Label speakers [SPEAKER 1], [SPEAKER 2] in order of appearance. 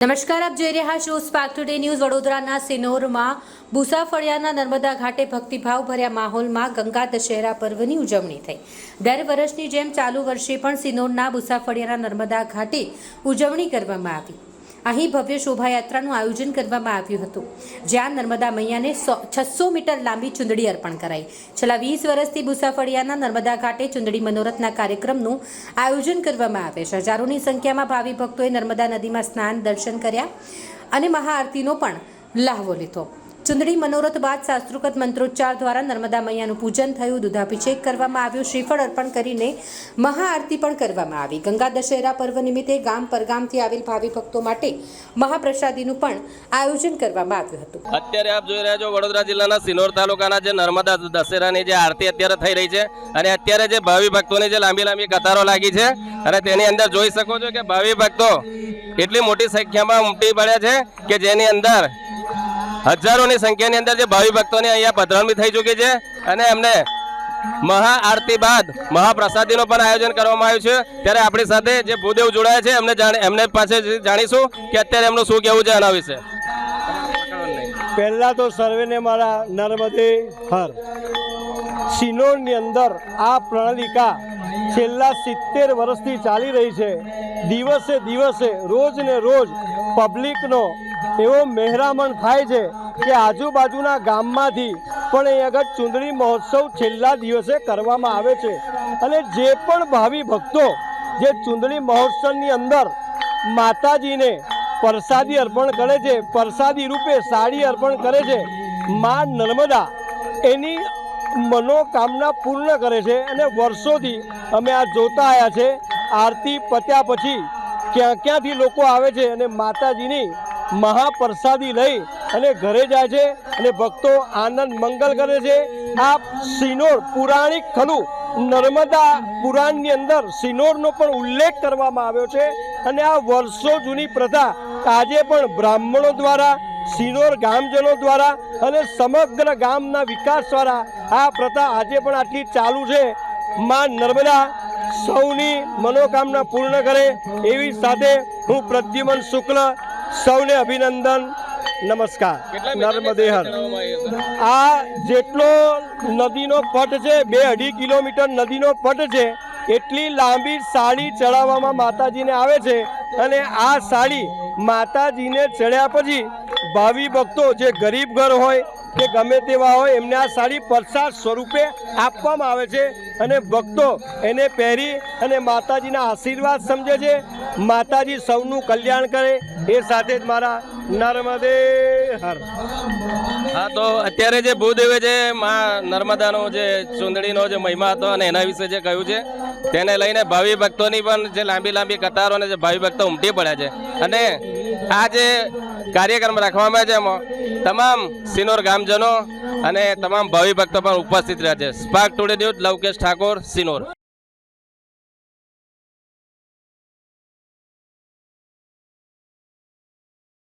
[SPEAKER 1] નમસ્કાર, આપ જોઈ રહ્યા છો સ્પાર્ક ટુડે ન્યૂઝ વડોદરાના સિનોરમાં ભૂસાફળિયાના નર્મદા ઘાટે ભક્તિભાવ ભર્યા માહોલમાં ગંગા દશેરા પર્વની ઉજવણી થઈ. દર વર્ષની જેમ ચાલુ વર્ષે પણ સિનોરના ભૂસાફળિયાના નર્મદા ઘાટે ઉજવણી કરવામાં આવી. અહીં ભવ્ય શોભાયાત્રાનું આયોજન કરવામાં આવ્યું હતું. જ્યાં નર્મદા મૈયાને છસો મીટર લાંબી ચુંદડી અર્પણ કરાઈ. છેલ્લા વીસ વર્ષથી મુસાફળિયાના નર્મદા ઘાટે ચુંદડી મનોરથના કાર્યક્રમનું આયોજન કરવામાં આવે છે. હજારોની સંખ્યામાં ભાવિ ભક્તોએ નર્મદા નદીમાં સ્નાન, દર્શન કર્યા અને મહાઆરતીનો પણ લાહવો લીધો. ચુંદડી મનોરથ બાદ શાસ્ત્રોકત મંત્રોચ્ચાર દ્વારા નર્મદા મૈયાનું પૂજન થયું. દૂધાભિષેક કરવામાં આવ્યો. શ્રીફળ અર્પણ કરીને મહાઆરતી પણ કરવામાં આવી. ગંગા દશેરા પર્વ નિમિત્તે ગામ પરગામથી આવેલ ભાવિ ભક્તો માટે મહાપ્રસાદીનું પણ આયોજન કરવામાં આવ્યું હતું.
[SPEAKER 2] અત્યારે આપ જોઈ રહ્યા છો વડોદરા જિલ્લાના સિનોર તાલુકાના જે નર્મદા દશેરાની જે આરતી અત્યારે થઈ રહી છે અને અત્યારે જે ભાવિ ભક્તોની જે લાંબી લાંબી કતારો લાગી છે અને તેની અંદર જોઈ શકો છો કે ભાવિ ભક્તો એટલી મોટી સંખ્યામાં ઉમટી પડ્યા છે કે જેની અંદર હજારોની સંખ્યાની અંદર જે ભાવિ ભક્તોને અહીંયા પધરામણી થઈ ચૂકી છે અને એમને મહા આરતી બાદ મહાપ્રસાદીનું પણ આયોજન કરવામાં આવ્યું છે. ત્યારે આપણી સાથે જે ભૂદેવ જોડાયા છે, એમને જાણે, એમને પાસે જાણીશું કે અત્યારે એમનું શું કહેવું છે એના વિશે.
[SPEAKER 3] પહેલાં તો સર્વેને મારા નર્મદે હર. સિનોરની અંદર આ પ્રણાલિકા છેલ્લા સિત્તેર વર્ષથી ચાલી રહી છે. દિવસે દિવસે રોજ ને રોજ પબ્લિકનો એવો મહેરામણ થાય છે કે આજુબાજુના ગામમાંથી પણ અહીં આગળ ચૂંદડી મહોત્સવ છેલ્લા દિવસે કરવામાં આવે છે. અને જે પણ ભાવિ ભક્તો જે ચૂંદડી મહોત્સવની અંદર માતાજીને પ્રસાદી અર્પણ કરે છે, પ્રસાદી રૂપે સાડી અર્પણ કરે છે, મા નર્મદા એની મનોકામના પૂર્ણ કરે છે અને વર્ષોથી અમે આ જોતા આવ્યા છે. આરતી પત્યા પછી ક્યાં ક્યાંથી લોકો આવે છે અને માતાજીની મહાપ્રસાદી લઈ અને ઘરે જાય છે અને ભક્તો આનંદ મંગલ કરે છે. આ સિનોર પુરાણિક ખલું નર્મદા પુરાણની અંદર સિનોરનો પણ ઉલ્લેખ કરવામાં આવ્યો છે અને આ વર્ષો જૂની પ્રથા આજે પણ બ્રાહ્મણો દ્વારા, સિનોર ગામજનો દ્વારા અને સમગ્ર ગામના વિકાસ દ્વારા આ પ્રથા આજે પણ આટલી ચાલુ છે. માં નર્મદા સૌની મનોકામના પૂર્ણ કરે એવી સાથે હું પ્રદ્યુમન શુક્લ સૌને અભિનંદન નમસ્કાર. નર્મદે હર. આ જેટલો નદીનો પટ છે બે અઢી કિલોમીટર નદીનો પટ છે એટલી લાંબી સાડી ચડાવવામાં માતાજીને આવે છે અને આ સાડી માતાજીને ચડ્યા પછી ભાવિ ભક્તો જે ગરીબ ઘર હોય કે ગમે તેવા હોય એમને આ સાડી પ્રસાદ સ્વરૂપે આપવામાં આવે છે અને ભક્તો એને પહેરી અને માતાજીના આશીર્વાદ સમજે છે. માતાજી સૌનું કલ્યાણ કરે એ સાથે જ મારા નર્મદે હર.
[SPEAKER 2] હા, તો અત્યારે જે ભૂદેવે જે મા નર્મદાનો જે ચૂંદડીનો જે મહિમા હતો અને એના વિશે જે કહ્યું છે, તેને લઈને ભાવિ ભક્તોની પણ જે લાંબી લાંબી કતારો અને જે ભાવિ ભક્તો ઉમટી પડ્યા છે. અને આ જે કાર્યક્રમ રાખવામાં છે એમાં. તમામ સિનોર ગામજનો અને તમામ ભાવિ ભક્તો પણ ઉપસ્થિત રહ્યા છે. Spark Today News Lavkesh Thakor, Sinor.